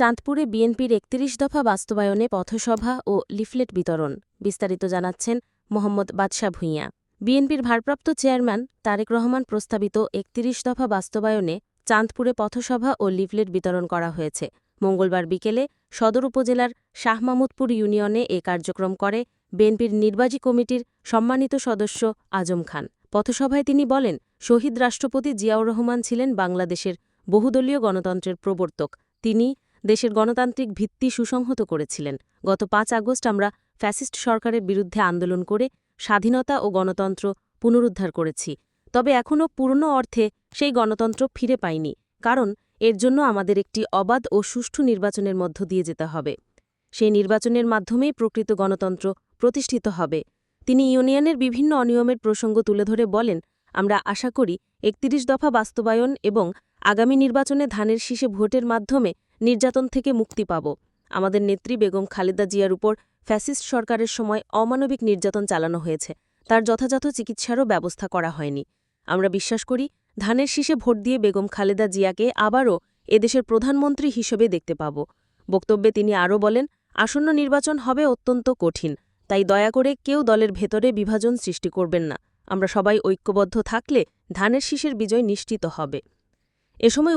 চাঁদপুরে বিএনপির একত্রিশ দফা বাস্তবায়নে পথসভা ও লিফলেট বিতরণ, বিস্তারিত জানাচ্ছেন মোহাম্মদ বাদশাহ ভূঁইয়া। বিএনপির ভারপ্রাপ্ত চেয়ারম্যান তারেক রহমান প্রস্তাবিত একত্রিশ দফা বাস্তবায়নে চাঁদপুরে পথসভা ও লিফলেট বিতরণ করা হয়েছে। মঙ্গলবার বিকেলে সদর উপজেলার শাহমামুদপুর ইউনিয়নে এ কার্যক্রম করে বিএনপির নির্বাচী কমিটির সম্মানিত সদস্য আজম খান। পথসভায় তিনি বলেন, শহীদ রাষ্ট্রপতি জিয়াউর রহমান ছিলেন বাংলাদেশের বহুদলীয় গণতন্ত্রের প্রবর্তক। তিনি দেশের গণতান্ত্রিক ভিত্তি সুসংহত করেছিলেন। গত পাঁচ আগস্ট আমরা ফ্যাসিস্ট সরকারের বিরুদ্ধে আন্দোলন করে স্বাধীনতা ও গণতন্ত্র পুনরুদ্ধার করেছি। তবে এখনও পূর্ণ অর্থে সেই গণতন্ত্র ফিরে পাইনি, কারণ এর জন্য আমাদের একটি অবাধ ও সুষ্ঠু নির্বাচনের মধ্য দিয়ে যেতে হবে। সেই নির্বাচনের মাধ্যমেই প্রকৃত গণতন্ত্র প্রতিষ্ঠিত হবে। তিনি ইউনিয়নের বিভিন্ন অনিয়মের প্রসঙ্গ তুলে ধরে বলেন, আমরা আশা করি একত্রিশ দফা বাস্তবায়ন এবং আগামী নির্বাচনে ধানের শীষে ভোটের মাধ্যমে নির্যাতন থেকে মুক্তি পাব। আমাদের নেত্রী বেগম খালেদা জিয়ার উপর ফ্যাসিস্ট সরকারের সময় অমানবিক নির্যাতন চালানো হয়েছে। তার যথাযথ চিকিৎসারও ব্যবস্থা করা হয়নি। আমরা বিশ্বাস করি, ধানের শীষে ভোট দিয়ে বেগম খালেদা জিয়াকে আবারও এদেশের প্রধানমন্ত্রী হিসেবে দেখতে পাব। বক্তব্যে তিনি আরও বলেন, আসন্ন নির্বাচন হবে অত্যন্ত কঠিন, তাই দয়া করে কেউ দলের ভেতরে বিভাজন সৃষ্টি করবেন না। আমরা সবাই ঐক্যবদ্ধ থাকলে ধানের শীষের বিজয় নিশ্চিত হবে। এ সময়